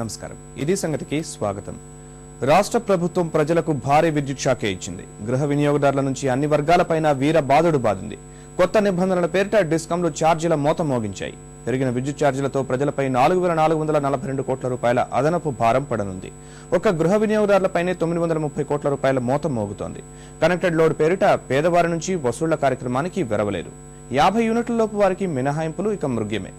నమస్కారం. ఇది సంగతికి స్వాగతం. రాష్ట్ర ప్రభుత్వం ప్రజలకు భారీ విద్యుత్ షాకే ఇచ్చింది. గృహ వినియోగదారుల నుంచి అన్ని వర్గాలపైన వీర బాధుడు బాధింది. కొత్త నిబంధనల పేరిట డిస్కంలు ఛార్జీల మోత మోగించాయి. పెరిగిన విద్యుత్ ఛార్జీలతో ప్రజలపై నాలుగు వేల నాలుగు వందల నలభై రెండు కోట్ల రూపాయల అదనపు భారం పడనుంది. ఒక గృహ వినియోగదారులపైనే తొమ్మిది వందల ముప్పై కోట్ల రూపాయల మోత మోగుతోంది. కనెక్టెడ్ లోడ్ పేరిట పేదవారి నుంచి వసూళ్ళ కార్యక్రమానికి వెరవలేదు. యాభై యూనిట్లలోపు వారికి మినహాయింపులు ఇక మృగ్యమే.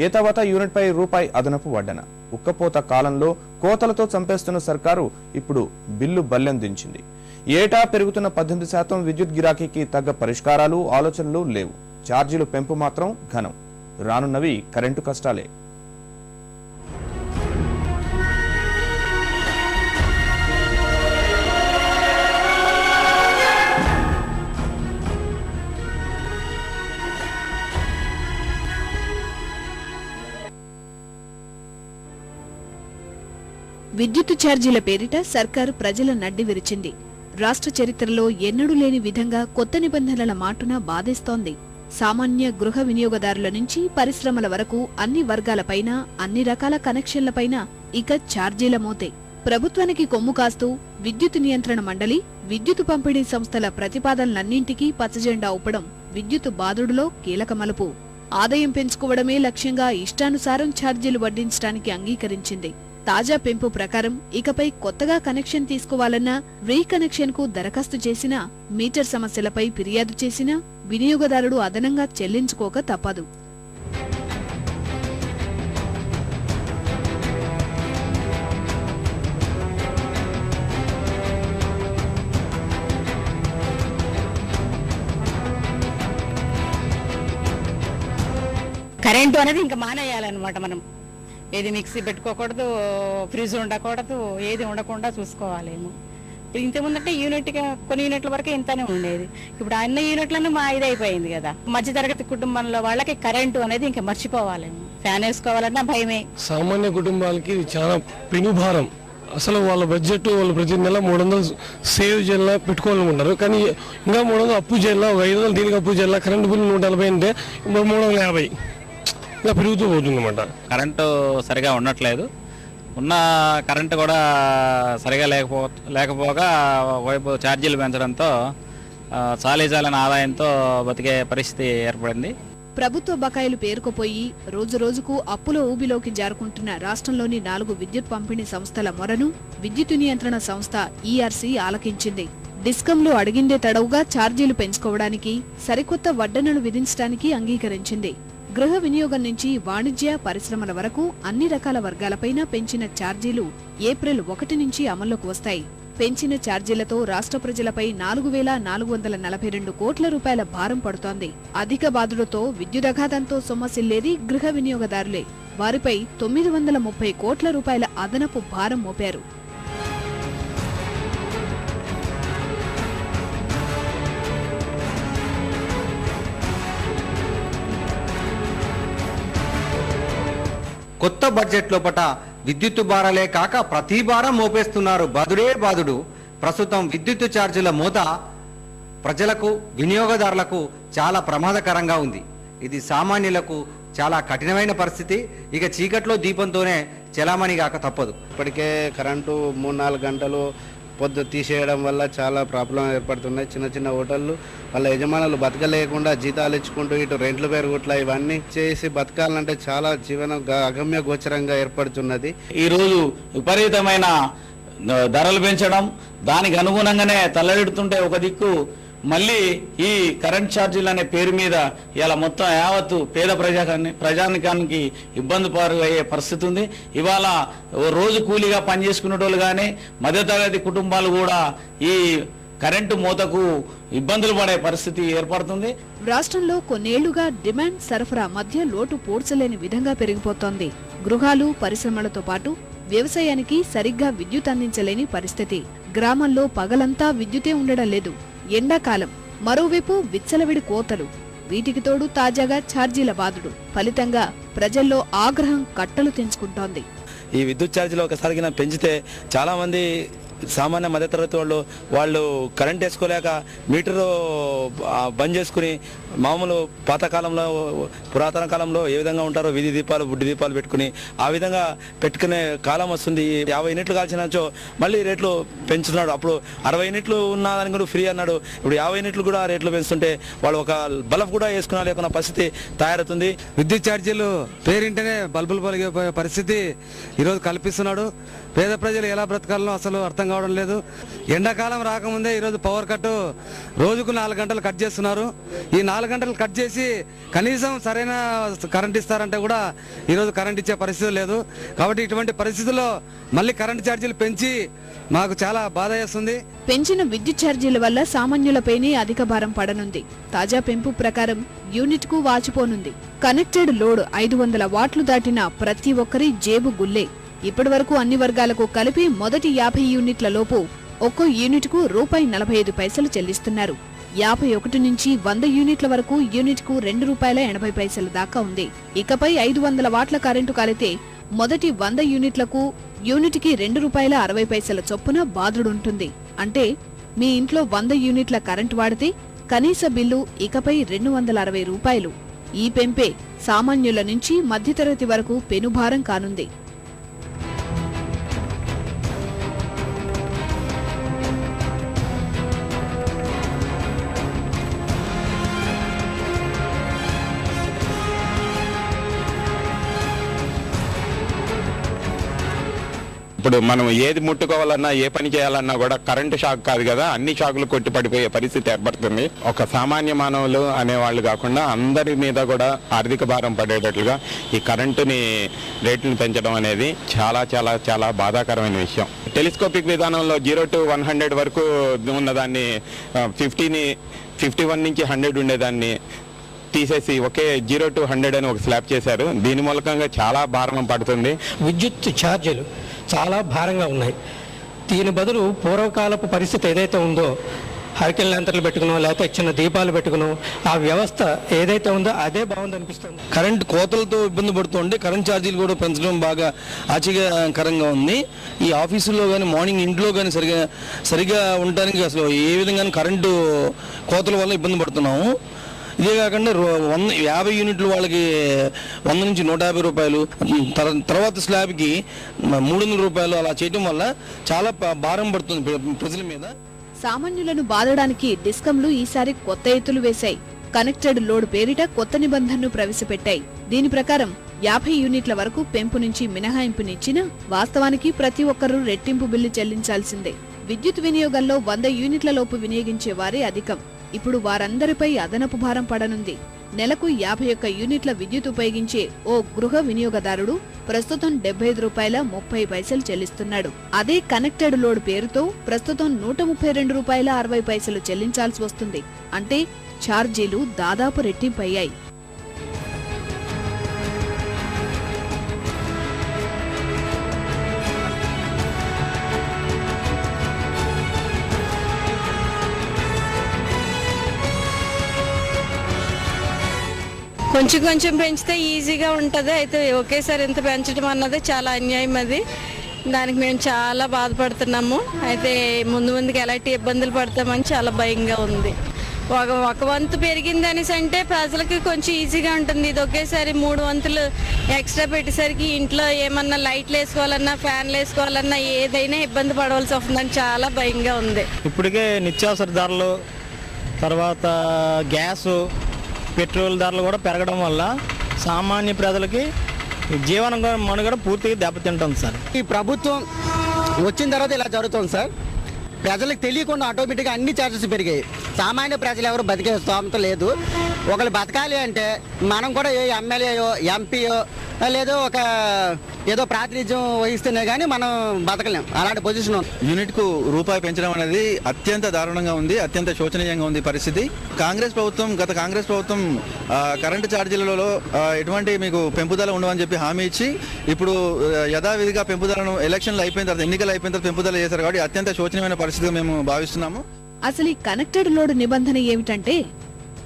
ఏ తర్వాత యూనిట్ పై రూపాయి అదనపు వడ్డన. ఉక్కపోత కాలంలో కోతలతో చంపేస్తున్న సర్కారు ఇప్పుడు బిల్లు బల్లెందించింది. ఏటా పెరుగుతున్న పద్దెనిమిది శాతం విద్యుత్ గిరాకీకి తగ్గ పరిష్కారాలు ఆలోచనలు లేవు. ఛార్జీలు పెంపు మాత్రం ఘనం. రానున్నవి కరెంటు కష్టాలే. విద్యుత్ ఛార్జీల పేరిట సర్కారు ప్రజల నడ్డి విరిచింది. రాష్ట్ర చరిత్రలో ఎన్నడూ లేని విధంగా కొత్త నిబంధనల మాటున బాధేస్తోంది. సామాన్య గృహ వినియోగదారుల నుంచి పరిశ్రమల వరకు అన్ని వర్గాలపైన అన్ని రకాల కనెక్షన్లపైన ఇక ఛార్జీల మోతే. ప్రభుత్వానికి కొమ్ము కాస్తూ విద్యుత్ నియంత్రణ మండలి విద్యుత్ పంపిణీ సంస్థల ప్రతిపాదనలన్నింటికీ పచ్చజెండా ఊపడం విద్యుత్ బాదుడులో కీలక మలుపు. ఆదాయం పెంచుకోవడమే లక్ష్యంగా ఇష్టానుసారం ఛార్జీలు వడ్డించడానికి అంగీకరించింది. తాజా పెంపు ప్రకారం ఇకపై కొత్తగా కనెక్షన్ తీసుకోవాలన్నా రీకనెక్షన్కు దరఖాస్తు చేసినా మీటర్ సమస్యలపై ఫిర్యాదు చేసినా వినియోగదారుడు అదనంగా చెల్లించుకోక తప్పదు. కరెంటు అనేది ఇంకా మానేయాలన్నమాట మనం. ఏది మిక్సీ పెట్టుకోకూడదు ఫ్రిడ్జ్ ఉండకూడదు ఏది ఉండకుండా చూసుకోవాలేమో. ఇప్పుడు ఇంతకుముందంటే యూనిట్గా కొన్ని యూనిట్ల వరకు ఇంతనే ఉండేది. ఇప్పుడు అన్ని యూనిట్లను మా ఇది అయిపోయింది కదా. మధ్యతరగతి కుటుంబంలో వాళ్ళకి కరెంటు అనేది ఇంకా మర్చిపోవాలేమో. ఫ్యాన్ వేసుకోవాలన్నా భయమే. సామాన్య కుటుంబాలకి ఇది చాలా పెనుభారం. అసలు వాళ్ళ బడ్జెట్ వాళ్ళు ప్రతి నెల మూడు వందలు సేవ్ చేయాలా పెట్టుకోవాలనుకుంటారు. కానీ ఇంకా మూడు వందలు అప్పు చేయాలా ఒక ఐదు వందలు దీనికి అప్పు చేయాలా కరెంట్ బిల్లు నూట నలభై అంటే మూడు వందల యాభై. ఇంకా పెరుగుతూ పోతుంది అనమాట కరెంటు సరిగా ఉండట్లేదు. ఉన్న కరెంటు కూడా సరిగా లేకపో లేకపోగా వైపు ఛార్జీలు పెంచడంతో చాలీ చాలని ఆదాయంతో బతికే పరిస్థితి ఏర్పడింది. ప్రభుత్వ బకాయిలు పేరుకుపోయి రోజురోజుకు అప్పుల ఊబిలోకి జారుకుంటున్న రాష్ట్రంలోని నాలుగు విద్యుత్ పంపిణీ సంస్థల మొరను విద్యుత్ నియంత్రణ సంస్థ ఈఆర్సీ ఆలకించింది. డిస్కంలు అడిగిందే తడవుగా ఛార్జీలు పెంచుకోవడానికి సరికొత్త వడ్డనలు విధించడానికి అంగీకరించింది. గృహ వినియోగం నుంచి వాణిజ్య పరిశ్రమల వరకు అన్ని రకాల వర్గాలపైన పెంచిన ఛార్జీలు ఏప్రిల్ ఒకటి నుంచి అమల్లోకి వస్తాయి. పెంచిన ఛార్జీలతో రాష్ట్ర ప్రజలపై నాలుగు వేల నాలుగు వందల నలభై రెండు కోట్ల రూపాయల భారం పడుతోంది. అధిక బాధుడుతో విద్యుదఘాతంతో సొమ్మసిల్లేది గృహ వినియోగదారులే. వారిపై తొమ్మిది వందల ముప్పై కోట్ల రూపాయల అదనపు భారం మోపారు. కొత్త బడ్జెట్ లోపట విద్యుత్తు భారాలే కాక ప్రతి భారం మోపేస్తున్నారు బాదుడే బాదుడు ప్రస్తుతం విద్యుత్తు ఛార్జీల మూత ప్రజలకు వినియోగదారులకు చాలా ప్రమాదకరంగా ఉంది. ఇది సామాన్యులకు చాలా కఠినమైన పరిస్థితి. ఇక చీకట్లో దీపంతోనే చలామణి కాక తప్పదు. ఇప్పటికే కరెంటు మూడు నాలుగు గంటలు పొద్దు తీసేయడం వల్ల చాలా ప్రాబ్లం ఏర్పడుతున్నాయి. చిన్న చిన్న హోటళ్ళు వాళ్ళ యజమానులు బతకలేకుండా జీతాలు ఇచ్చుకుంటూ ఇటు రెంట్లు పెరుగుట్లా ఇవన్నీ చేసి బతకాలంటే చాలా జీవనం గ- అగమ్య గోచరంగా ఏర్పడుతున్నది. ఈరోజు విపరీతమైన ధరలు పెంచడం దానికి అనుగుణంగానే తల్లడిడుతుంటే ఒక దిక్కు మళ్ళీ ఈ కరెంట్ ఛార్జీలు అనే పేరు మీద ఇలా మొత్తం యావత్తు పేద ప్రజాకాన్ని ప్రజానికానికి ఇబ్బంది పారు అయ్యే పరిస్థితి ఉంది. ఇవాళ రోజు కూలీగా పనిచేసుకునే వాళ్ళు కానీ మధ్యతరగతి కుటుంబాలు కూడా ఈ కరెంటు మూతకు ఇబ్బందులు పడే పరిస్థితి ఏర్పడుతుంది. రాష్ట్రంలో కొన్నేళ్ళుగా డిమాండ్ సరఫరా మధ్య లోటు పూడ్చలేని విధంగా పెరిగిపోతోంది. గృహాలు పరిశ్రమలతో పాటు వ్యవసాయానికి సరిగ్గా విద్యుత్ అందించలేని పరిస్థితి. గ్రామంలో పగలంతా విద్యుతే ఉండడం లేదు. ఎండాకాలం మరోవైపు విచ్చలవిడి కోతలు వీటికి తోడు తాజాగా ఛార్జీల బాదుడు. ఫలితంగా ప్రజల్లో ఆగ్రహం కట్టలు తెంచుకుంటోంది. ఈ విద్యుత్ ఛార్జీలు ఒకసారి కింద పెంచితే చాలామంది సామాన్య మధ్యతరగతి వాళ్ళు వాళ్ళు కరెంట్ వేసుకోలేక మీటరు బంద్ చేసుకుని మామూలు పాతకాలంలో పురాతన కాలంలో ఏ విధంగా ఉంటారో వీధి దీపాలు బుడ్డి దీపాలు పెట్టుకుని ఆ విధంగా పెట్టుకునే కాలం వస్తుంది. యాభై యూనిట్లు కాల్చినచో మళ్ళీ రేట్లు పెంచుతున్నాడు. అప్పుడు అరవై యూనిట్లు ఉన్న కూడా ఫ్రీ అన్నాడు. ఇప్పుడు యాభై యూనిట్లు కూడా రేట్లు పెంచుతుంటే వాళ్ళు ఒక బల్బ్ కూడా వేసుకున్నా లేకున్న పరిస్థితి తయారవుతుంది. విద్యుత్ ఛార్జీలు పేరింటనే బల్బులు పలిగే పరిస్థితి ఈరోజు కల్పిస్తున్నాడు. పేద ప్రజలు ఎలా బ్రతకాలనో అసలు అర్థం కావడం లేదు. ఎండాకాలం రాకముందే ఈరోజు పవర్ కట్ రోజుకు నాలుగు గంటలు కట్ చేస్తున్నారు. ఈ నాలుగు గంటలు కట్ చేసి కనీసం సరైన కరెంట్ ఇస్తారంటే కూడా ఈరోజు కరెంట్ ఇచ్చే పరిస్థితి లేదు. కాబట్టి ఇటువంటి పరిస్థితుల్లో మళ్ళీ కరెంట్ ఛార్జీలు పెంచి మాకు చాలా బాధ వేస్తుంది. పెంచిన విద్యుత్ ఛార్జీల వల్ల సామాన్యులపైనే అధిక భారం పడనుంది. తాజా పెంపు ప్రకారం యూనిట్కు వాచిపోనుంది. కనెక్టెడ్ లోడ్ ఐదు వందల వాట్లు దాటిన ప్రతి ఒక్కరి జేబు గుల్లే. ఇప్పటివరకు అన్ని వర్గాలకు కలిపి మొదటి యాభై యూనిట్ల లోపు ఒక్కో యూనిట్కు రూపాయి నలభై ఐదు పైసలు చెల్లిస్తున్నారు. యాభై ఒకటి నుంచి వంద యూనిట్ల వరకు యూనిట్కు రెండు రూపాయల ఎనభై పైసల దాకా ఉంది. ఇకపై ఐదు వందల వాట్ల కరెంటు కాలితే మొదటి వంద యూనిట్లకు యూనిట్కి రెండు రూపాయల అరవై పైసల చొప్పున బాధుడుంటుంది. అంటే మీ ఇంట్లో వంద యూనిట్ల కరెంటు వాడితే కనీస బిల్లు ఇకపై రెండు వందల అరవై రూపాయలు. ఈ పెంపే సామాన్యుల నుంచి మధ్యతరగతి వరకు పెనుభారం కానుంది. ఇప్పుడు మనం ఏది ముట్టుకోవాలన్నా ఏ పని చేయాలన్నా కూడా కరెంటు షాక్ కాదు కదా అన్ని షాకులు కొట్టి పడిపోయే పరిస్థితి ఏర్పడుతుంది. ఒక సామాన్య మానవులు అనేవాళ్ళు కాకుండా అందరి మీద కూడా ఆర్థిక భారం పడేటట్లుగా ఈ కరెంటుని రేట్లను పెంచడం అనేది చాలా చాలా చాలా బాధాకరమైన విషయం. టెలిస్కోపిక్ విధానంలో జీరో టు వన్ హండ్రెడ్ వరకు ఉన్నదాన్ని ఫిఫ్టీని ఫిఫ్టీ వన్ నుంచి హండ్రెడ్ ఉండేదాన్ని తీసేసి ఒకే జీరో టు హండ్రెడ్ అని ఒక స్లాబ్ చేశారు. దీని మూలకంగా చాలా భారం పడుతుంది. విద్యుత్ ఛార్జీలు చాలా భారంగా ఉన్నాయి. దీని బదులు పూర్వకాలపు పరిస్థితి ఏదైతే ఉందో హరికెల్ లంతర్లు పెట్టుకునో లేకపోతే చిన్న దీపాలు పెట్టుకునో ఆ వ్యవస్థ ఏదైతే ఉందో అదే బాగుంది అనిపిస్తుంది. కరెంట్ కోతలతో ఇబ్బంది పడుతుంది కరెంట్ ఛార్జీలు కూడా పెంచడం బాగా ఆశ్చర్యకరంగా ఉంది. ఈ ఆఫీసులో కానీ మార్నింగ్ ఇంట్లో కానీ సరిగా సరిగా ఉండడానికి అసలు ఏ విధంగా కరెంటు కోతల వల్ల ఇబ్బంది పడుతున్నాము. ఇదే కాకుండా వంద యాభై యూనిట్లు వాళ్ళకి వంద నుంచి నూట యాభై రూపాయలు తర్వాత స్లాబ్కి మూడు వందల రూపాయలు అలా చేయడం వల్ల చాలా భారం పడుతుంది ప్రజల మీద. సామాన్యులను బాధడానికి డిస్కంలు ఈసారి కొత్త ఎత్తులు వేశాయి. కనెక్టెడ్ లోడ్ పేరిట కొత్త నిబంధనను ప్రవేశపెట్టాయి. దీని ప్రకారం యాభై యూనిట్ల వరకు పెంపు నుంచి మినహాయింపునిచ్చినా వాస్తవానికి ప్రతి ఒక్కరూ రెట్టింపు బిల్లు చెల్లించాల్సిందే. విద్యుత్ వినియోగంలో వంద యూనిట్ల లోపు వినియోగించే వారే అధికం. ఇప్పుడు వారందరిపై అదనపు భారం పడనుంది. నెలకు యాభై ఒక్క యూనిట్ల విద్యుత్ ఉపయోగించే ఓ గృహ వినియోగదారుడు ప్రస్తుతం డెబ్బై ఐదు రూపాయల ముప్పై పైసలు చెల్లిస్తున్నాడు. అదే కనెక్టెడ్ లోడ్ పేరుతో ప్రస్తుతం నూట ముప్పై రెండు రూపాయల అరవై పైసలు చెల్లించాల్సి వస్తుంది. అంటే ఛార్జీలు దాదాపు రెట్టింపయ్యాయి. కొంచెం కొంచెం పెంచితే ఈజీగా ఉంటుంది. అయితే ఒకేసారి ఎంత పెంచడం అన్నది చాలా అన్యాయం అది. దానికి మేము చాలా బాధపడుతున్నాము. అయితే ముందు ముందుకు ఎలాంటి ఇబ్బందులు పడతామని చాలా భయంగా ఉంది. ఒక ఒక వంతు పెరిగింది అనేసి అంటే ప్రజలకి కొంచెం ఈజీగా ఉంటుంది. ఇది ఒకేసారి మూడు వంతులు ఎక్స్ట్రా పెట్టేసరికి ఇంట్లో ఏమన్నా లైట్లు వేసుకోవాలన్నా ఫ్యాన్లు వేసుకోవాలన్నా ఏదైనా ఇబ్బంది పడవలసి వస్తుందని చాలా భయంగా ఉంది. ఇప్పటికే నిత్యావసర ధరలు తర్వాత గ్యాసు పెట్రోల్ ధరలు కూడా పెరగడం వల్ల సామాన్య ప్రజలకి జీవన మనుగడ పూర్తిగా దెబ్బతింటుంది సార్. ఈ ప్రభుత్వం వచ్చిన తర్వాత ఇలా జరుగుతుంది సార్. ప్రజలకు తెలియకుండా ఆటోమేటిక్గా అన్ని ఛార్జెస్ పెరిగాయి. సామాన్య ప్రజలు ఎవరు బతికే స్తోమత లేదు. ఒకళ్ళు బతకాలి అంటే మనం కూడా ఏ ఎమ్మెల్యేయో ఎంపీయో లేదో ఒక ఏదో ప్రాతినిధ్యం వహిస్తేనే కానీ మనం బతకలేం. అలాంటి పొజిషన్ యూనిట్కు రూపాయి పెంచడం అనేది అత్యంత దారుణంగా ఉంది అత్యంత శోచనీయంగా ఉంది పరిస్థితి. కాంగ్రెస్ ప్రభుత్వం గత కాంగ్రెస్ ప్రభుత్వం కరెంటు ఛార్జీలలో ఎటువంటి మీకు పెంపుదల ఉండవని చెప్పి హామీ ఇచ్చి ఇప్పుడు యథావిధిగా పెంపుదలను ఎలక్షన్లు అయిపోయిన తర్వాత ఎన్నికలు అయిపోయిన తర్వాత పెంపుదల చేశారు కాబట్టి అత్యంత శోచనీయమైన పరిస్థితిగా మేము భావిస్తున్నాము. అసలు ఈ కనెక్టెడ్ లోడ్ నిబంధన ఏమిటంటే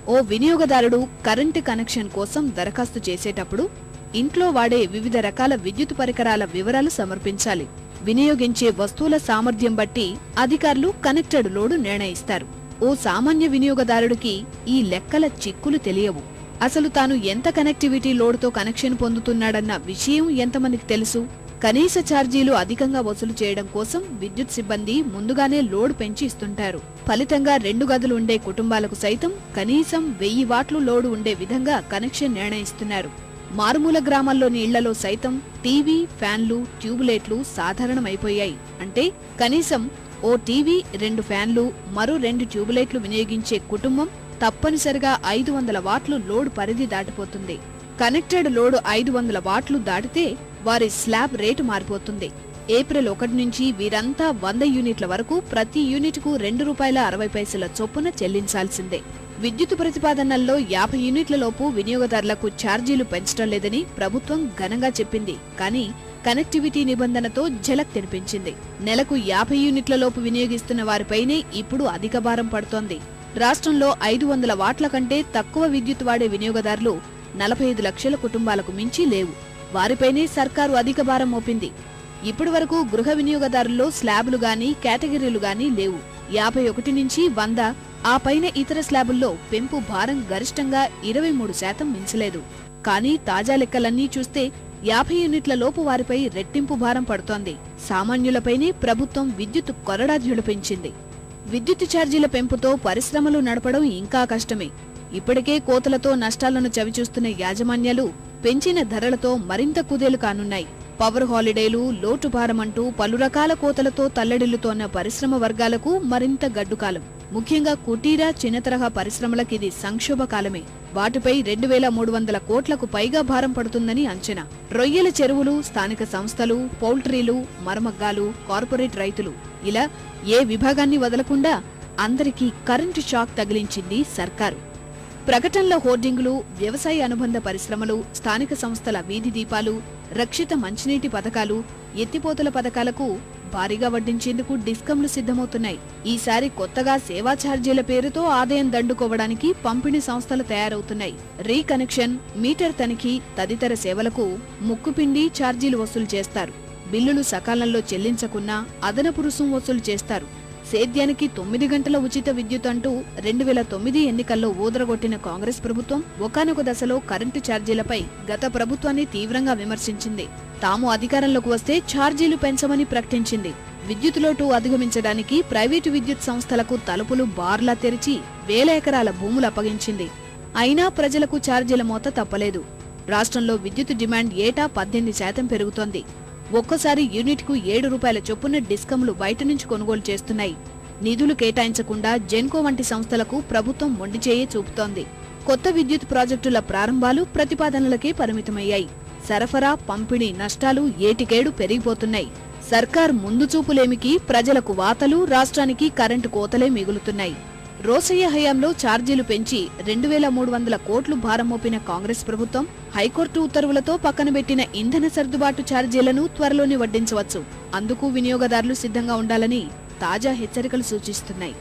ఓ వినియోగదారుడు కరెంటు కనెక్షన్ కోసం దరఖాస్తు చేసేటప్పుడు ఇంట్లో వాడే వివిధ రకాల విద్యుత్ పరికరాల వివరాలు సమర్పించాలి. వినియోగించే వస్తువుల సామర్థ్యం బట్టి అధికారులు కనెక్టెడ్ లోడు నిర్ణయిస్తారు. ఓ సామాన్య వినియోగదారుడికి ఈ లెక్కల చిక్కులు తెలియవు. అసలు తాను ఎంత కనెక్టివిటీ లోడుతో కనెక్షన్ పొందుతున్నాడన్న విషయం ఎంతమందికి తెలుసు? కనీస ఛార్జీలు అధికంగా వసూలు చేయడం కోసం విద్యుత్ సిబ్బంది ముందుగానే లోడ్ పెంచి ఇస్తుంటారు. ఫలితంగా రెండు గదులు ఉండే కుటుంబాలకు సైతం కనీసం వెయ్యి వాట్లు లోడు ఉండే విధంగా కనెక్షన్ నిర్ణయిస్తున్నారు. మారుమూల గ్రామాల్లోని ఇళ్ళలో సైతం టీవీ ఫ్యాన్లు ట్యూబ్లైట్లు సాధారణమైపోయాయి. అంటే కనీసం ఓ టీవీ రెండు ఫ్యాన్లు మరో రెండు ట్యూబ్లైట్లు వినియోగించే కుటుంబం తప్పనిసరిగా ఐదు వందల వాట్లు లోడ్ పరిధి దాటిపోతుంది. కనెక్టెడ్ లోడ్ ఐదు వందల వాట్లు దాటితే వారి స్లాబ్ రేటు మారిపోతుంది. ఏప్రిల్ ఒకటి నుంచి వీరంతా వంద యూనిట్ల వరకు ప్రతి యూనిట్కు రెండు రూపాయల అరవై పైసల చొప్పున చెల్లించాల్సిందే. విద్యుత్ ప్రతిపాదనల్లో యాభై యూనిట్ల లోపు వినియోగదారులకు ఛార్జీలు పెంచడం లేదని ప్రభుత్వం ఘనంగా చెప్పింది. కానీ కనెక్టివిటీ నిబంధనతో ఝలక్ తినిపించింది నెలకు యాభై యూనిట్ల లోపు వినియోగిస్తున్న వారిపైనే ఇప్పుడు అధిక భారం పడుతోంది. రాష్ట్రంలో ఐదు వందల వాట్ల కంటే తక్కువ విద్యుత్ వాడే వినియోగదారులు నలభై ఐదు లక్షల కుటుంబాలకు మించి లేవు. వారిపైనే సర్కారు అధిక భారం మోపింది. ఇప్పటి వరకు గృహ వినియోగదారుల్లో స్లాబులు గాని కేటగిరీలు గాని లేవు. యాభై ఒకటి నుంచి వంద ఆ పైన ఇతర స్లాబుల్లో పెంపు భారం గరిష్టంగా ఇరవై మూడు శాతం మించలేదు. కానీ తాజా లెక్కలన్నీ చూస్తే యాభై యూనిట్ల లోపు వారిపై రెట్టింపు భారం పడుతోంది. సామాన్యులపైనే ప్రభుత్వం విద్యుత్ కొరడాధ్యులు పెంచింది. విద్యుత్ ఛార్జీల పెంపుతో పరిశ్రమలు నడపడం ఇంకా కష్టమే. ఇప్పటికే కోతలతో నష్టాలను చవిచూస్తున్న యాజమాన్యాలు పెంచిన ధరలతో మరింత కుదేలు కానున్నాయి. పవర్ హాలిడేలు లోటు భారమంటూ పలు రకాల కోతలతో తల్లడిల్లుతోన్న పరిశ్రమ వర్గాలకు మరింత గడ్డుకాలం. ముఖ్యంగా కుటీర చిన్న తరహా పరిశ్రమలకిది సంక్షోభ కాలమే. వాటిపై రెండు వేల మూడు వందల కోట్లకు పైగా భారం పడుతుందని అంచనా. రొయ్యల చెరువులు స్థానిక సంస్థలు పౌల్ట్రీలు మరమగ్గాలు కార్పొరేట్ రైతులు. ఇలా ఏ విభాగాన్ని వదలకుండా అందరికీ కరెంటు షాక్ తగిలించింది సర్కారు. ప్రకటనల హోర్డింగులు వ్యవసాయ అనుబంధ పరిశ్రమలు స్థానిక సంస్థల వీధి దీపాలు రక్షిత మంచినీటి పథకాలు ఎత్తిపోతల పథకాలకు భారీగా వడ్డించేందుకు డిస్కంలు సిద్ధమవుతున్నాయి. ఈసారి కొత్తగా సేవా ఛార్జీల పేరుతో ఆదాయం దండుకోవడానికి పంపిణీ సంస్థలు తయారవుతున్నాయి. రీకనెక్షన్ మీటర్ తనిఖీ తదితర సేవలకు ముక్కుపిండి ఛార్జీలు వసూలు చేస్తారు. బిల్లులు సకాలంలో చెల్లించకున్నా అదనపు రుసుం వసూలు చేస్తారు. సేద్యానికి తొమ్మిది గంటల ఉచిత విద్యుత్ అంటూ రెండు వేల తొమ్మిది ఎన్నికల్లో ఊదరగొట్టిన కాంగ్రెస్ ప్రభుత్వం ఒకానొక దశలో కరెంటు ఛార్జీలపై గత ప్రభుత్వాన్ని తీవ్రంగా విమర్శించింది. తాము అధికారంలోకి వస్తే ఛార్జీలు పెంచమని ప్రకటించింది. విద్యుత్ లోటు అధిగమించడానికి ప్రైవేటు విద్యుత్ సంస్థలకు తలుపులు బార్లా తెరిచి వేల ఎకరాల భూములు అప్పగించింది. అయినా ప్రజలకు ఛార్జీల మోత తప్పలేదు. రాష్ట్రంలో విద్యుత్ డిమాండ్ ఏటా పద్దెనిమిది శాతం పెరుగుతోంది. ఒక్కసారి యూనిట్కు ఏడు రూపాయల చొప్పున డిస్కంలు బయట నుంచి కొనుగోలు చేస్తున్నాయి. నిధులు కేటాయించకుండా జెన్కో వంటి సంస్థలకు ప్రభుత్వం మొండిచేయే చూపుతోంది. కొత్త విద్యుత్ ప్రాజెక్టుల ప్రారంభాలు ప్రతిపాదనలకే పరిమితమయ్యాయి. సరఫరా పంపిణీ నష్టాలు ఏటికేడు పెరిగిపోతున్నాయి. సర్కార్ ముందు చూపులేమికి ప్రజలకు వాతలు రాష్ట్రానికి కరెంటు కోతలే మిగులుతున్నాయి. రోసయ్య హయాంలో ఛార్జీలు పెంచి రెండు వేల మూడు వందల కోట్లు భారం మోపిన కాంగ్రెస్ ప్రభుత్వం హైకోర్టు ఉత్తర్వులతో పక్కనబెట్టిన ఇంధన సర్దుబాటు ఛార్జీలను త్వరలోనే వడ్డించవచ్చు. అందుకు వినియోగదారులు సిద్ధంగా ఉండాలని తాజా హెచ్చరికలు సూచిస్తున్నాయి.